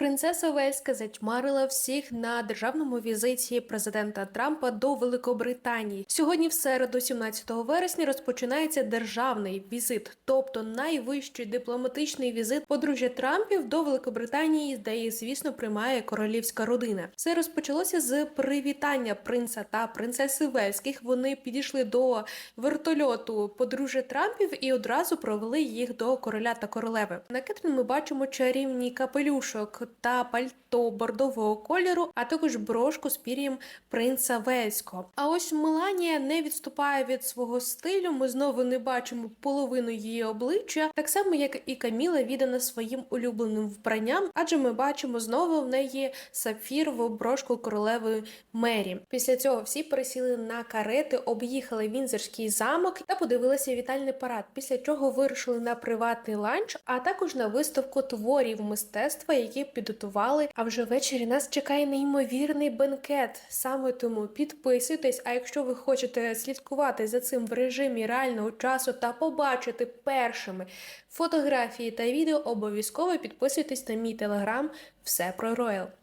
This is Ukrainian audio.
Принцеса Вельська затьмарила всіх на державному візиті президента Трампа до Великобританії. Сьогодні, в середу, 17 вересня, розпочинається державний візит, тобто найвищий дипломатичний візит подружжя Трампів до Великобританії, де їх, звісно, приймає королівська родина. Все розпочалося з привітання принца та принцеси Вельських. Вони підійшли до вертольоту подружжя Трампів і одразу провели їх до короля та королеви. На Кетрін ми бачимо чарівний капелюшок та пальто бордового кольору, а також брошку з пір'ям принца Вельського. А ось Меланія не відступає від свого стилю. Ми знову не бачимо половину її обличчя, так само як і Каміла віддана своїм улюбленим вбранням, адже ми бачимо знову в неї сапфірову брошку королеви Мері. Після цього всі пересіли на карети, об'їхали Вінзерський замок та подивилися вітальний парад. Після чого вирушили на приватний ланч, а також на виставку творів мистецтва, які підготували. А вже ввечері нас чекає неймовірний бенкет. Саме тому підписуйтесь. А якщо ви хочете слідкувати за цим в режимі реального часу та побачити першими фотографії та відео, обов'язково підписуйтесь на мій телеграм. Все про Роял.